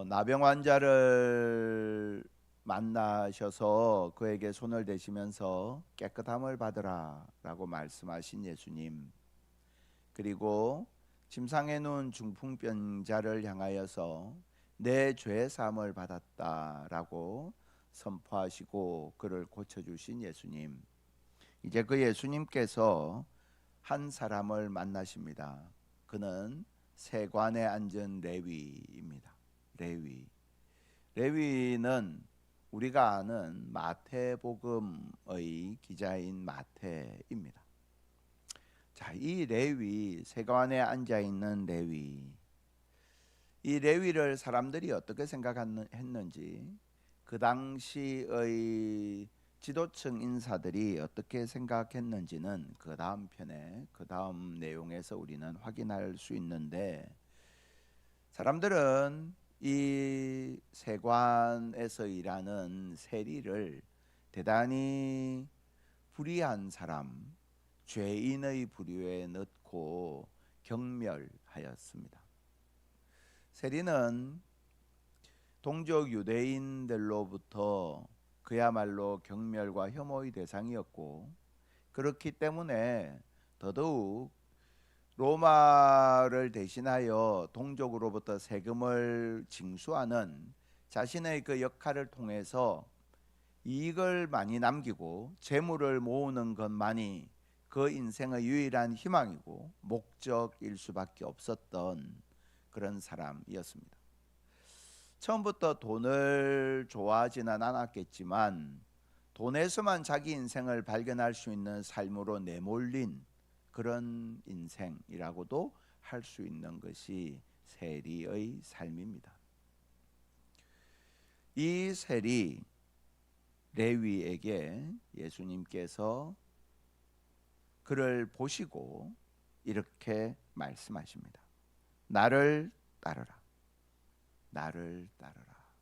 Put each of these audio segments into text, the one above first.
어, 나병 환자를 만나셔서 그에게 손을 대시면서 깨끗함을 받으라라고 말씀하신 예수님. 그리고 침상에 누운 중풍병자를 향하여서 내 죄 사함을 받았다라고 선포하시고 그를 고쳐 주신 예수님. 이제 그 예수님께서 한 사람을 만나십니다. 그는 세관에 앉은 레위입니다. 레위. 레위는 우리가 아는 마태복음의 기자인 마태입니다. 자, 이 레위 세관에 앉아 있는 레위. 이 레위를 사람들이 어떻게 생각했는지 그 당시의 지도층 인사들이 어떻게 생각했는지는 그 다음 편에 그 다음 내용에서 우리는 확인할 수 있는데 사람들은 이 세관에서 일하는 세리를 대단히 불의한 사람, 죄인의 부류에 넣고 경멸하였습니다. 세리는 동족 유대인들로부터 그야말로 경멸과 혐오의 대상이었고 그렇기 때문에 더더욱 로마를 대신하여 동족으로부터 세금을 징수하는 자신의 그 역할을 통해서 이익을 많이 남기고 재물을 모으는 것만이 그 인생의 유일한 희망이고 목적일 수밖에 없었던 그런 사람이었습니다. 처음부터 돈을 좋아하지는 않았겠지만 돈에서만 자기 인생을 발견할 수 있는 삶으로 내몰린 그런 인생이라고도 할 수 있는 것이 세리의 삶입니다. 이 세리 레위에게 예수님께서 그를 보시고 이렇게 말씀하십니다. 나를 따르라. 나를 따르라.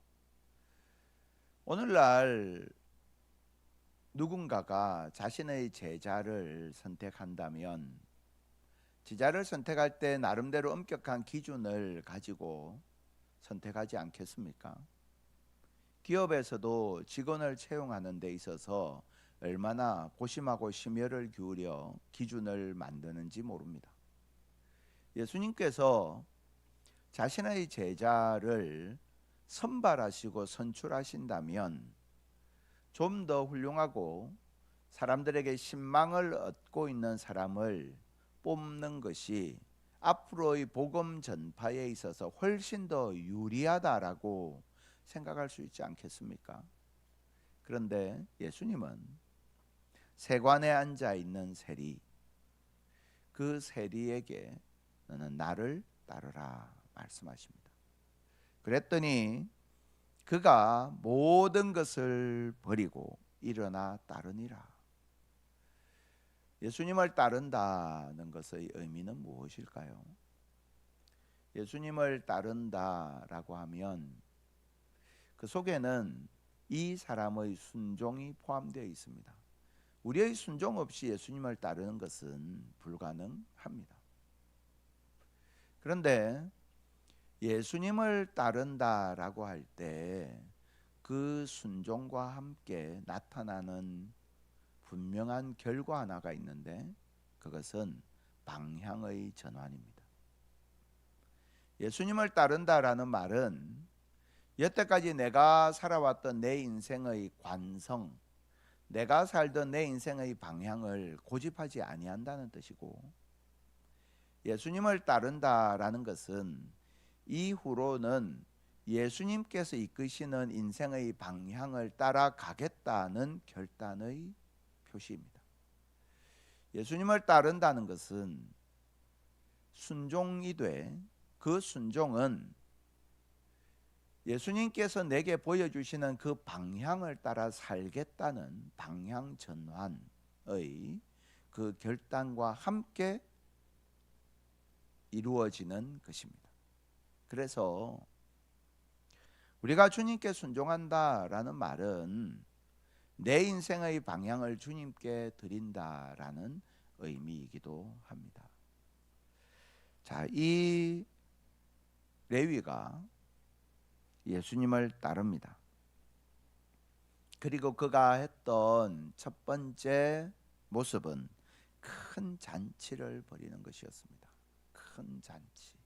오늘날 누군가가 자신의 제자를 선택한다면 제자를 선택할 때 나름대로 엄격한 기준을 가지고 선택하지 않겠습니까? 기업에서도 직원을 채용하는 데 있어서 얼마나 고심하고 심혈을 기울여 기준을 만드는지 모릅니다. 예수님께서 자신의 제자를 선발하시고 선출하신다면 좀 더 훌륭하고 사람들에게 신망을 얻고 있는 사람을 뽑는 것이 앞으로의 복음 전파에 있어서 훨씬 더 유리하다라고 생각할 수 있지 않겠습니까? 그런데 예수님은 세관에 앉아 있는 세리 그 세리에게 너는 나를 따르라 말씀하십니다. 그랬더니 그가 모든 것을 버리고 일어나 따르니라. 예수님을 따른다는 것의 의미는 무엇일까요? 예수님을 따른다라고 하면 그 속에는 이 사람의 순종이 포함되어 있습니다. 우리의 순종 없이 예수님을 따르는 것은 불가능합니다. 그런데 예수님을 따른다라고 할 때 그 순종과 함께 나타나는 분명한 결과 하나가 있는데 그것은 방향의 전환입니다. 예수님을 따른다라는 말은 여태까지 내가 살아왔던 내 인생의 관성, 내가 살던 내 인생의 방향을 고집하지 아니한다는 뜻이고 예수님을 따른다라는 것은 이후로는 예수님께서 이끄시는 인생의 방향을 따라가겠다는 결단의 표시입니다. 예수님을 따른다는 것은 순종이 돼 그 순종은 예수님께서 내게 보여주시는 그 방향을 따라 살겠다는 방향 전환의 그 결단과 함께 이루어지는 것입니다. 그래서 우리가 주님께 순종한다라는 말은 내 인생의 방향을 주님께 드린다라는 의미이기도 합니다. 자, 이 레위가 예수님을 따릅니다. 그리고 그가 했던 첫 번째 모습은 큰 잔치를 벌이는 것이었습니다. 큰 잔치.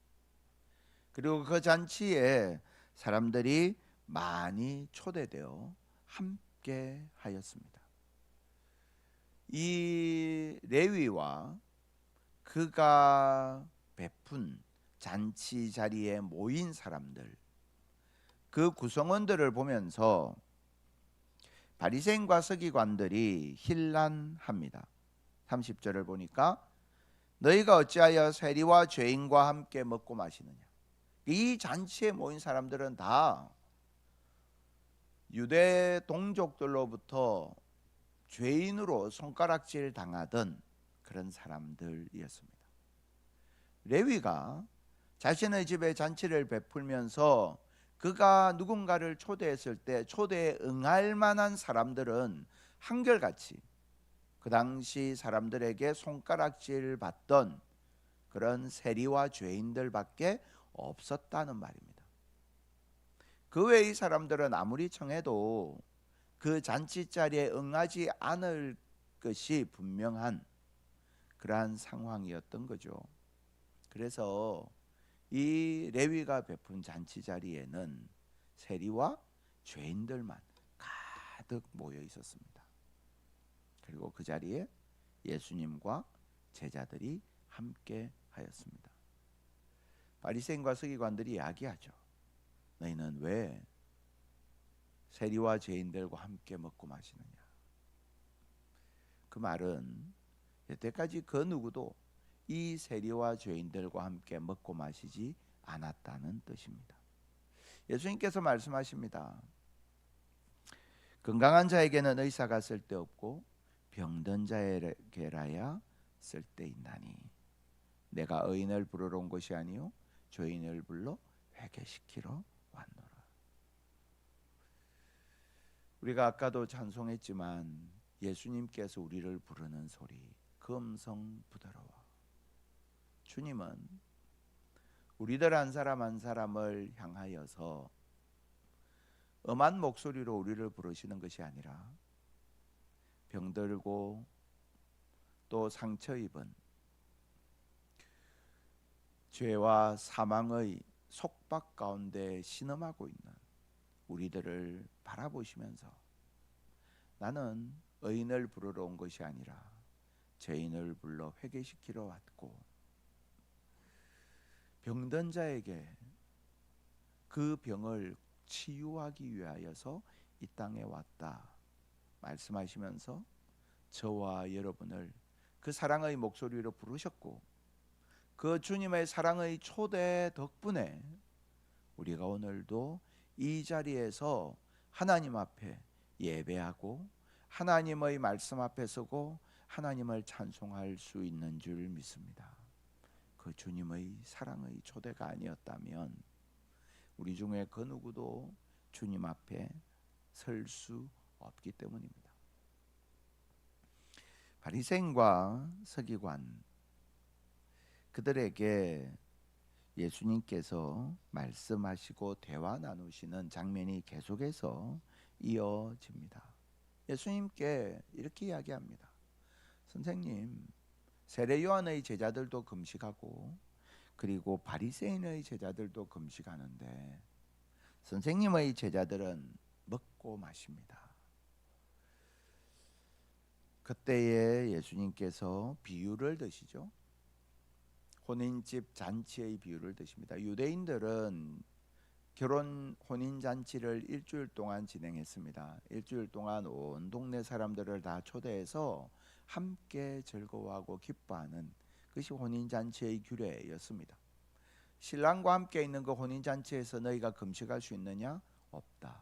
그리고 그 잔치에 사람들이 많이 초대되어 함께 하였습니다. 이 레위와 그가 베푼 잔치 자리에 모인 사람들 그 구성원들을 보면서 바리새인과 서기관들이 힐난합니다. 30절을 보니까 너희가 어찌하여 세리와 죄인과 함께 먹고 마시느냐. 이 잔치에 모인 사람들은 다 유대 동족들로부터 죄인으로 손가락질 당하던 그런 사람들이었습니다. 레위가 자신의 집에 잔치를 베풀면서 그가 누군가를 초대했을 때 초대에 응할 만한 사람들은 한결같이 그 당시 사람들에게 손가락질 받던 그런 세리와 죄인들밖에 없었다는 말입니다. 그 외의 사람들은 아무리 청해도 그 잔치 자리에 응하지 않을 것이 분명한 그러한 상황이었던 거죠. 그래서 이 레위가 베푼 잔치 자리에는 세리와 죄인들만 가득 모여 있었습니다. 그리고 그 자리에 예수님과 제자들이 함께 하였습니다. 바리새인과 서기관들이 이야기하죠. 너희는 왜 세리와 죄인들과 함께 먹고 마시느냐? 그 말은 여태까지 그 누구도 이 세리와 죄인들과 함께 먹고 마시지 않았다는 뜻입니다. 예수님께서 말씀하십니다. 건강한 자에게는 의사가 쓸데없고 병든 자에게라야 쓸데있나니 내가 의인을 부르러 온 것이 아니요 죄인을 불러 회개시키러 왔노라. 우리가 아까도 찬송했지만 예수님께서 우리를 부르는 소리 그 음성 부드러워. 주님은 우리들 한 사람 한 사람을 향하여서 엄한 목소리로 우리를 부르시는 것이 아니라 병들고 또 상처 입은 죄와 사망의 속박 가운데 신음하고 있는 우리들을 바라보시면서 나는 의인을 부르러 온 것이 아니라 죄인을 불러 회개시키러 왔고 병든 자에게 그 병을 치유하기 위하여서 이 땅에 왔다 말씀하시면서 저와 여러분을 그 사랑의 목소리로 부르셨고 그 주님의 사랑의 초대 덕분에 우리가 오늘도 이 자리에서 하나님 앞에 예배하고 하나님의 말씀 앞에 서고 하나님을 찬송할 수 있는 줄 믿습니다. 그 주님의 사랑의 초대가 아니었다면 우리 중에 그 누구도 주님 앞에 설 수 없기 때문입니다. 바리새인과 서기관 그들에게 예수님께서 말씀하시고 대화 나누시는 장면이 계속해서 이어집니다. 예수님께 이렇게 이야기합니다. 선생님, 세례 요한의 제자들도 금식하고 그리고 바리새인의 제자들도 금식하는데 선생님의 제자들은 먹고 마십니다. 그때에 예수님께서 비유를 드시죠. 혼인집 잔치의 비유를 드십니다. 유대인들은 결혼 혼인 잔치를 일주일 동안 진행했습니다. 일주일 동안 온 동네 사람들을 다 초대해서 함께 즐거워하고 기뻐하는 그것이 혼인 잔치의 규례였습니다. 신랑과 함께 있는 그 혼인 잔치에서 너희가 금식할 수 있느냐? 없다.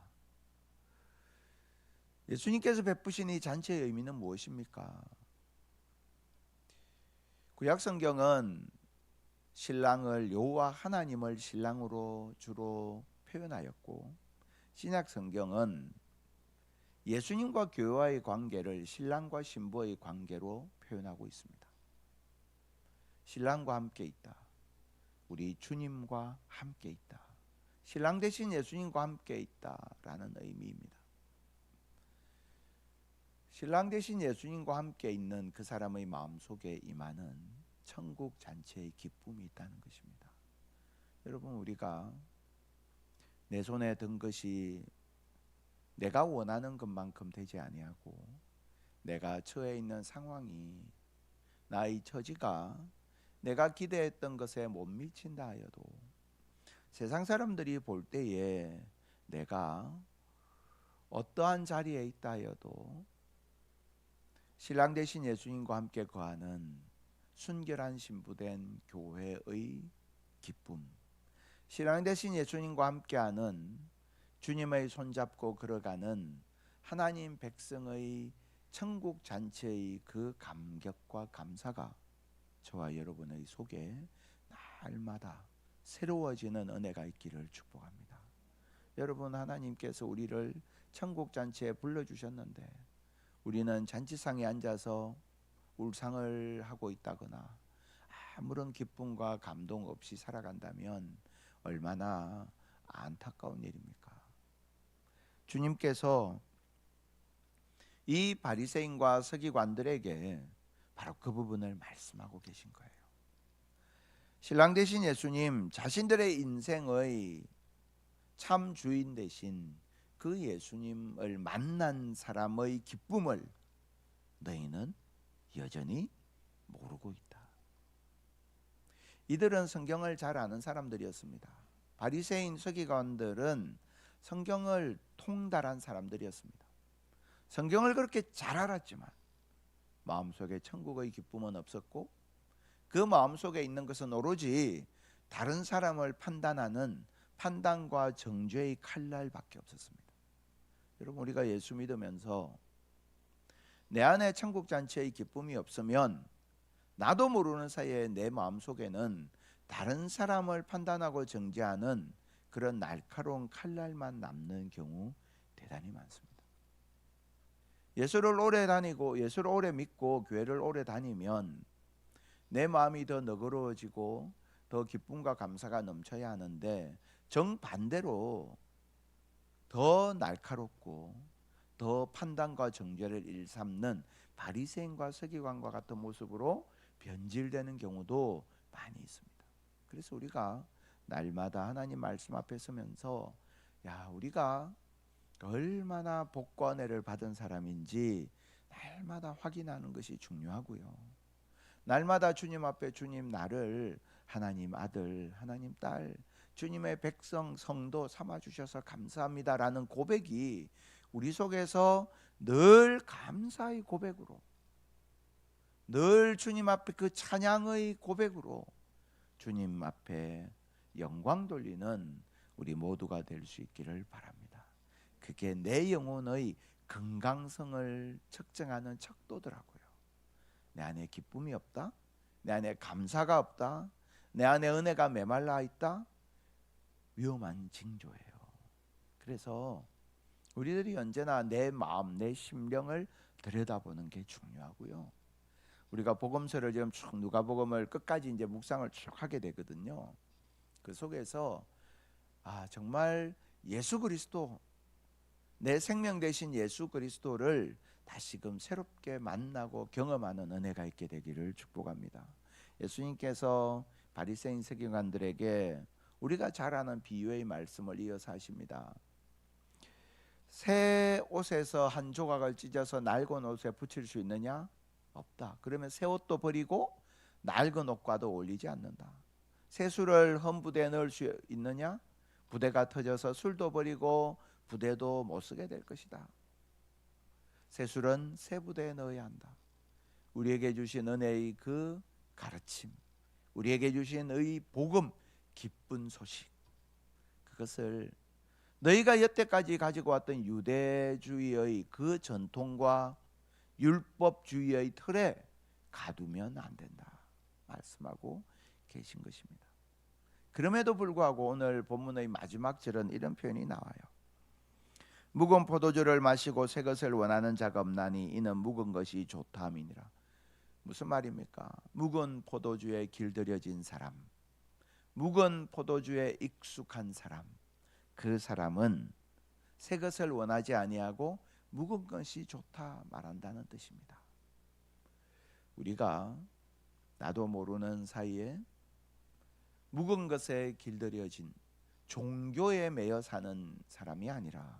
예수님께서 베푸신 이 잔치의 의미는 무엇입니까? 구약 성경은 신랑을 여호와 하나님을 신랑으로 주로 표현하였고 신약 성경은 예수님과 교회와의 관계를 신랑과 신부의 관계로 표현하고 있습니다. 신랑과 함께 있다. 우리 주님과 함께 있다. 신랑 대신 예수님과 함께 있다라는 의미입니다. 신랑 대신 예수님과 함께 있는 그 사람의 마음 속에 임하는 천국 잔치의 기쁨이 있다는 것입니다. 여러분 우리가 내 손에 든 것이 내가 원하는 것만큼 되지 아니하고 내가 처해 있는 상황이 나의 처지가 내가 기대했던 것에 못 미친다 하여도 세상 사람들이 볼 때에 내가 어떠한 자리에 있다 하여도 신랑 대신 예수님과 함께 거하는 순결한 신부된 교회의 기쁨 신랑 대신 예수님과 함께하는 주님의 손잡고 걸어가는 하나님 백성의 천국 잔치의 그 감격과 감사가 저와 여러분의 속에 날마다 새로워지는 은혜가 있기를 축복합니다. 여러분 하나님께서 우리를 천국 잔치에 불러 주셨는데 우리는 잔치상에 앉아서 울상을 하고 있다거나 아무런 기쁨과 감동 없이 살아간다면 얼마나 안타까운 일입니까? 주님께서 이 바리새인과 서기관들에게 바로 그 부분을 말씀하고 계신 거예요. 신랑 대신 예수님 자신들의 인생의 참 주인 대신 그 예수님을 만난 사람의 기쁨을 너희는 여전히 모르고 있다. 이들은 성경을 잘 아는 사람들이었습니다. 바리새인 서기관들은 성경을 통달한 사람들이었습니다. 성경을 그렇게 잘 알았지만 마음속에 천국의 기쁨은 없었고 그 마음속에 있는 것은 오로지 다른 사람을 판단하는 판단과 정죄의 칼날밖에 없었습니다. 여러분 우리가 예수 믿으면서 내 안에 천국 잔치의 기쁨이 없으면 나도 모르는 사이에 내 마음 속에는 다른 사람을 판단하고 정죄하는 그런 날카로운 칼날만 남는 경우 대단히 많습니다. 예수를 오래 다니고 예수를 오래 믿고 교회를 오래 다니면 내 마음이 더 너그러워지고 더 기쁨과 감사가 넘쳐야 하는데 정반대로 더 날카롭고 더 판단과 정죄를 일삼는 바리새인과 서기관과 같은 모습으로 변질되는 경우도 많이 있습니다. 그래서 우리가 날마다 하나님 말씀 앞에 서면서 야 우리가 얼마나 복과 은혜를 받은 사람인지 날마다 확인하는 것이 중요하고요. 날마다 주님 앞에 주님 나를 하나님 아들, 하나님 딸, 주님의 백성 성도 삼아 주셔서 감사합니다라는 고백이 우리 속에서 늘 감사의 고백으로 늘 주님 앞에 그 찬양의 고백으로 주님 앞에 영광 돌리는 우리 모두가 될 수 있기를 바랍니다. 그게 내 영혼의 건강성을 측정하는 척도더라고요. 내 안에 기쁨이 없다. 내 안에 감사가 없다. 내 안에 은혜가 메말라 있다. 위험한 징조예요. 그래서 우리들이 언제나 내 마음, 내 심령을 들여다보는 게 중요하고요. 우리가 복음서를 지금 쭉 누가복음을 끝까지 이제 묵상을 쭉 하게 되거든요. 그 속에서 아 정말 예수 그리스도 내 생명 대신 예수 그리스도를 다시금 새롭게 만나고 경험하는 은혜가 있게 되기를 축복합니다. 예수님께서 바리새인 세계관들에게 우리가 잘 아는 비유의 말씀을 이어서 하십니다. 새 옷에서 한 조각을 찢어서 낡은 옷에 붙일 수 있느냐? 없다. 그러면 새 옷도 버리고 낡은 옷과도 어울리지 않는다. 새 술을 헌 부대에 넣을 수 있느냐? 부대가 터져서 술도 버리고 부대도 못 쓰게 될 것이다. 새 술은 새 부대에 넣어야 한다. 우리에게 주신 은혜의 그 가르침, 우리에게 주신 의 복음, 기쁜 소식, 그것을 너희가 여태까지 가지고 왔던 유대주의의 그 전통과 율법주의의 틀에 가두면 안 된다 말씀하고 계신 것입니다. 그럼에도 불구하고 오늘 본문의 마지막 절은 이런 표현이 나와요. 묵은 포도주를 마시고 새 것을 원하는 자가 없나니 이는 묵은 것이 좋다함이니라. 무슨 말입니까? 묵은 포도주에 길들여진 사람, 묵은 포도주에 익숙한 사람, 그 사람은 새 것을 원하지 아니하고 묵은 것이 좋다 말한다는 뜻입니다. 우리가 나도 모르는 사이에 묵은 것에 길들여진 종교에 매여 사는 사람이 아니라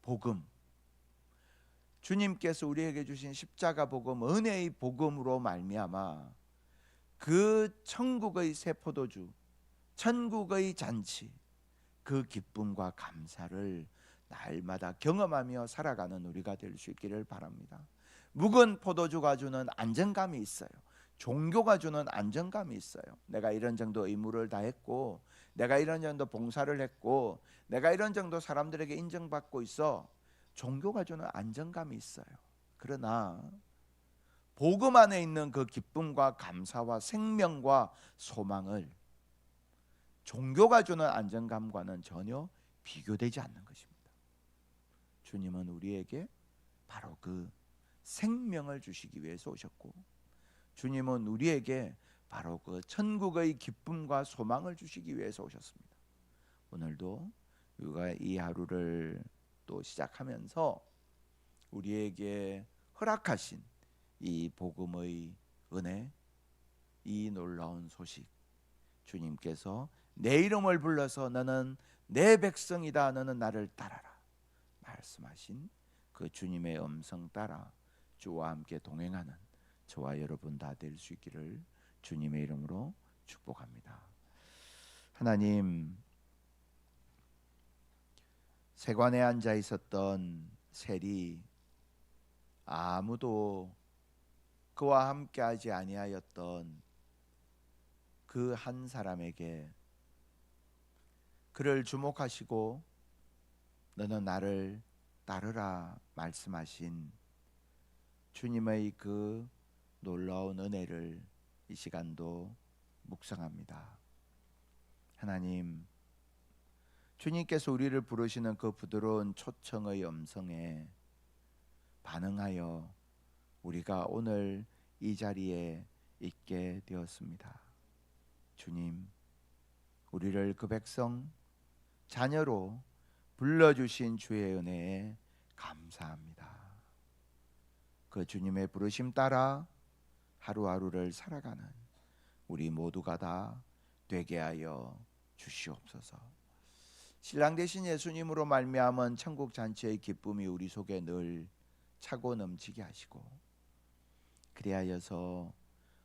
복음 주님께서 우리에게 주신 십자가 복음 은혜의 복음으로 말미암아 그 천국의 새 포도주 천국의 잔치 그 기쁨과 감사를 날마다 경험하며 살아가는 우리가 될 수 있기를 바랍니다. 묵은 포도주가 주는 안정감이 있어요. 종교가 주는 안정감이 있어요. 내가 이런 정도 의무를 다했고, 내가 이런 정도 봉사를 했고, 내가 이런 정도 사람들에게 인정받고 있어. 종교가 주는 안정감이 있어요. 그러나 복음 안에 있는 그 기쁨과 감사와 생명과 소망을 종교가 주는 안정감과는 전혀 비교되지 않는 것입니다. 주님은 우리에게 바로 그 생명을 주시기 위해서 오셨고 주님은 우리에게 바로 그 천국의 기쁨과 소망을 주시기 위해서 오셨습니다. 오늘도 우리가 이 하루를 또 시작하면서 우리에게 허락하신 이 복음의 은혜, 이 놀라운 소식, 주님께서 내 이름을 불러서 너는 내 백성이다, 너는 나를 따라라 말씀하신 그 주님의 음성 따라 주와 함께 동행하는 저와 여러분 다 될 수 있기를 주님의 이름으로 축복합니다. 하나님 세관에 앉아 있었던 셀이 아무도 그와 함께하지 아니하였던 그 한 사람에게 그를 주목하시고 너는 나를 따르라 말씀하신 주님의 그 놀라운 은혜를 이 시간도 묵상합니다. 하나님 주님께서 우리를 부르시는 그 부드러운 초청의 음성에 반응하여 우리가 오늘 이 자리에 있게 되었습니다. 주님, 우리를 그 백성 자녀로 불러주신 주의 은혜에 감사합니다. 그 주님의 부르심 따라 하루하루를 살아가는 우리 모두가 다 되게 하여 주시옵소서. 신랑 대신 예수님으로 말미암은 천국 잔치의 기쁨이 우리 속에 늘 차고 넘치게 하시고 그리하여서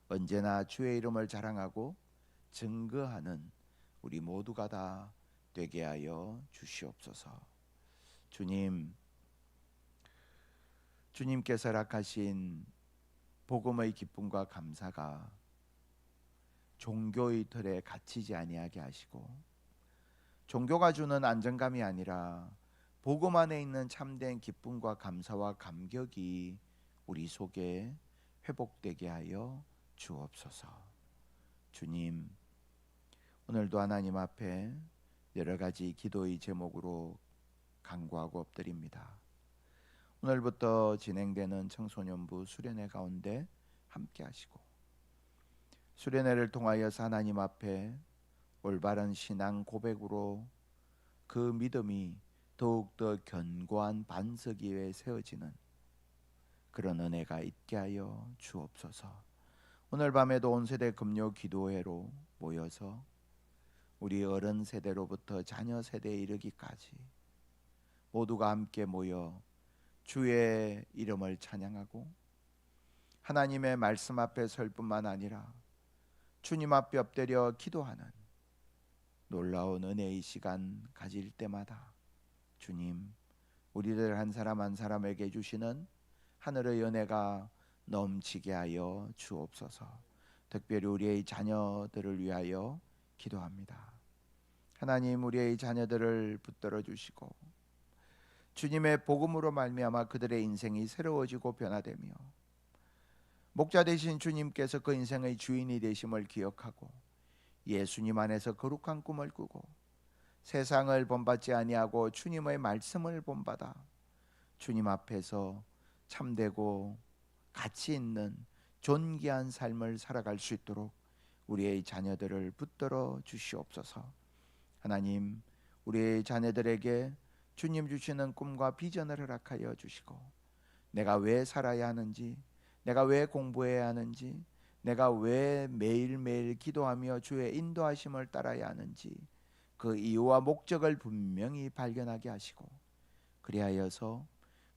언제나 주의 이름을 자랑하고 증거하는 우리 모두가 다 되게 하여 주시옵소서. 주님 주님께서 락하신 복음의 기쁨과 감사가 종교의 틀에 갇히지 아니하게 하시고 종교가 주는 안정감이 아니라 복음 안에 있는 참된 기쁨과 감사와 감격이 우리 속에 회복되게 하여 주옵소서. 주님, 오늘도 하나님 앞에 여러 가지 기도의 제목으로 간구하고 엎드립니다. 오늘부터 진행되는 청소년부 수련회 가운데 함께 하시고 수련회를 통하여서 하나님 앞에 올바른 신앙 고백으로 그 믿음이 더욱더 견고한 반석 위에 세워지는 그런 은혜가 있게 하여 주옵소서. 오늘 밤에도 온 세대 금요 기도회로 모여서 우리 어른 세대로부터 자녀 세대에 이르기까지 모두가 함께 모여 주의 이름을 찬양하고 하나님의 말씀 앞에 설 뿐만 아니라 주님 앞에 엎드려 기도하는 놀라운 은혜의 시간 가질 때마다 주님 우리들 한 사람 한 사람에게 주시는 하늘의 은혜가 넘치게 하여 주옵소서. 특별히 우리의 자녀들을 위하여 기도합니다. 하나님 우리의 자녀들을 붙들어 주시고 주님의 복음으로 말미암아 그들의 인생이 새로워지고 변화되며 목자 되신 주님께서 그 인생의 주인이 되심을 기억하고 예수님 안에서 거룩한 꿈을 꾸고 세상을 본받지 아니하고 주님의 말씀을 본받아 주님 앞에서 참되고 가치 있는 존귀한 삶을 살아갈 수 있도록 우리의 자녀들을 붙들어 주시옵소서. 하나님, 우리 자녀들에게 주님 주시는 꿈과 비전을 허락하여 주시고 내가 왜 살아야 하는지 내가 왜 공부해야 하는지 내가 왜 매일매일 기도하며 주의 인도하심을 따라야 하는지 그 이유와 목적을 분명히 발견하게 하시고 그리하여서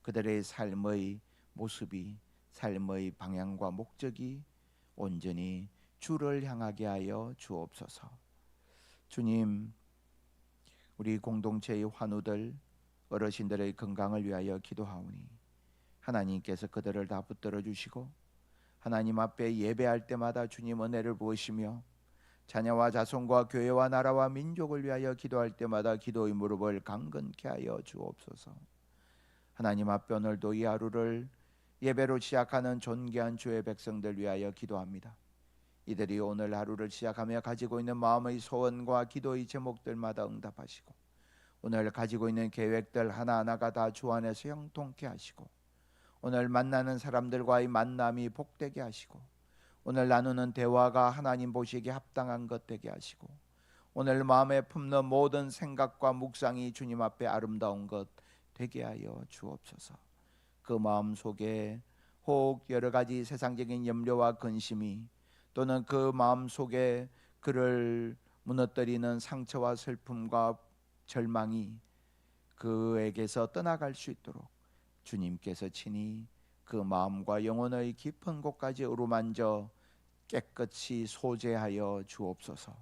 그들의 삶의 모습이 삶의 방향과 목적이 온전히 주를 향하게 하여 주옵소서. 주님, 우리 공동체의 환우들, 어르신들의 건강을 위하여 기도하오니 하나님께서 그들을 다 붙들어 주시고 하나님 앞에 예배할 때마다 주님 은혜를 부으시며 자녀와 자손과 교회와 나라와 민족을 위하여 기도할 때마다 기도의 무릎을 강건케 하여 주옵소서. 하나님 앞에 오늘도 이 하루를 예배로 시작하는 존귀한 주의 백성들 위하여 기도합니다. 이들이 오늘 하루를 시작하며 가지고 있는 마음의 소원과 기도의 제목들마다 응답하시고 오늘 가지고 있는 계획들 하나하나가 다 주 안에서 형통케 하시고 오늘 만나는 사람들과의 만남이 복되게 하시고 오늘 나누는 대화가 하나님 보시기에 합당한 것 되게 하시고 오늘 마음에 품는 모든 생각과 묵상이 주님 앞에 아름다운 것 되게 하여 주옵소서. 그 마음 속에 혹 여러 가지 세상적인 염려와 근심이 또는 그 마음 속에 그를 무너뜨리는 상처와 슬픔과 절망이 그에게서 떠나갈 수 있도록 주님께서 친히 그 마음과 영혼의 깊은 곳까지 어루만져 깨끗이 소재하여 주옵소서.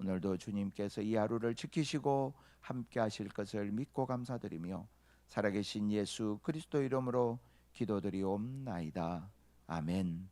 오늘도 주님께서 이 하루를 지키시고 함께 하실 것을 믿고 감사드리며 살아계신 예수 그리스도 이름으로 기도드리옵나이다. 아멘.